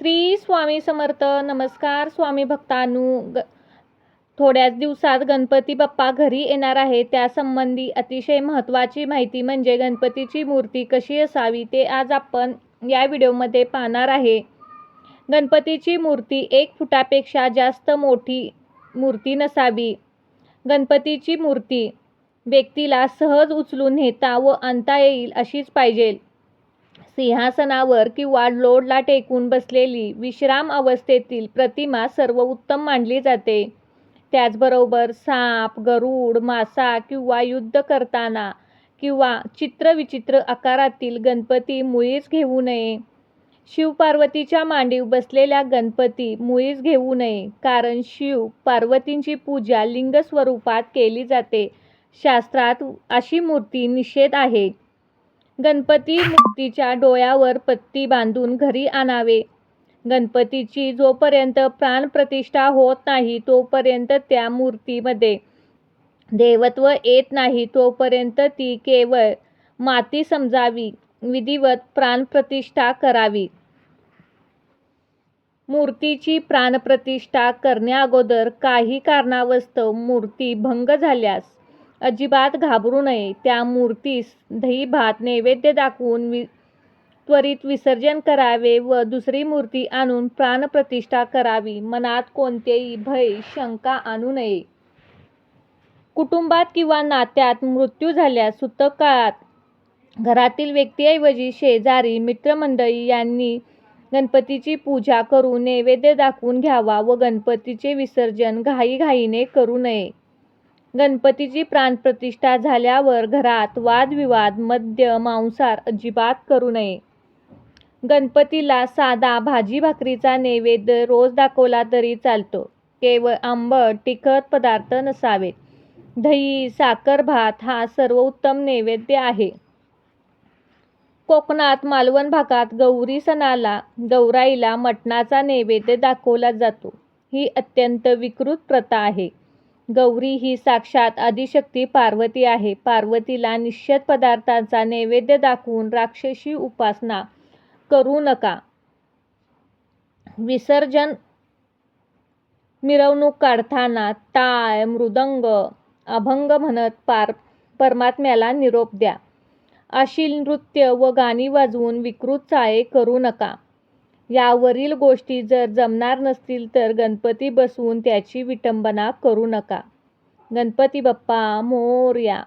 श्री स्वामी समर्थ. नमस्कार स्वामी भक्तानु. ग थोड्याच दिवसात गणपती बाप्पा घरी येणार आहे. त्यासंबंधी अतिशय महत्त्वाची माहिती म्हणजे गणपतीची मूर्ती कशी असावी ते आज आपण या व्हिडिओमध्ये पाहणार आहे. गणपतीची मूर्ती एक फुटापेक्षा जास्त मोठी मूर्ती नसावी. गणपतीची मूर्ती व्यक्तीला सहज उचलून नेता व आणता येईल अशीच पाहिजे. सिंहासनावर किंवा लोडला टेकून बसलेली विश्राम अवस्थेतील प्रतिमा सर्वोत्तम मानली जाते. त्याचबरोबर साप गरुड मासा किंवा युद्ध करताना किंवा चित्रविचित्र आकारातील गणपती मुळीच घेऊ नये. शिवपार्वतीच्या मांडीव बसलेल्या गणपती मुळीच घेऊ नये कारण शिव पार्वतींची पूजा लिंग स्वरूपात केली जाते. शास्त्रात अशी मूर्ती निषेध आहे. गणपती मूर्तीच्या डोळ्यावर पत्ती बांधून घरी आणावे. गणपतीची जोपर्यंत प्राणप्रतिष्ठा होत नाही तोपर्यंत त्या मूर्तीमध्ये देवत्व येत नाही तोपर्यंत ती केवळ माती समजावी विधिवत प्राणप्रतिष्ठा करावी. मूर्तीची प्राणप्रतिष्ठा करण्याअगोदर काही कारणावस्तव मूर्ती भंग झाल्यास अजिबात घाबरू नये. त्या मूर्तीस दही भात नैवेद्य दाखवून वि त्वरित विसर्जन करावे व दुसरी मूर्ती आणून प्राणप्रतिष्ठा करावी. मनात कोणतेही भय शंका आणू नये. कुटुंबात किंवा नात्यात मृत्यू झाल्यास सुतक काळात घरातील व्यक्तीऐवजी शेजारी मित्रमंडळी यांनी गणपतीची पूजा करून नैवेद्य दाखवून घ्यावा व गणपतीचे विसर्जन घाईघाईने करू नये. गणपतीची प्राणप्रतिष्ठा झाल्यावर घरात वादविवाद मद्य मांसाहार अजिबात करू नये. गणपतीला साधा भाजी भाकरीचा नैवेद्य रोज दाखवला तरी चालतो. केवळ आंबट तिखट पदार्थ नसावेत. दही साखर भात हा सर्वोत्तम नैवेद्य आहे. कोकणात मालवण भागात गौरी सणाला गौराईला मटणाचा नैवेद्य दाखवला जातो. ही अत्यंत विकृत प्रथा आहे. गौरी ही साक्षात आदिशक्ती पार्वती आहे. पार्वतीला निश्चित पदार्थांचा नैवेद्य दाखवून राक्षसी उपासना करू नका. विसर्जन मिरवणूक काढताना टाळ मृदंग अभंग म्हणत पार परमात्म्याला निरोप द्या. अशी नृत्य व गाणी वाजवून विकृत चाळे करू नका. यावरील गोष्टी जर जमणार नसतील तर गणपती बसवून त्याची विटंबना करू नका. गणपती बाप्पा मोरया.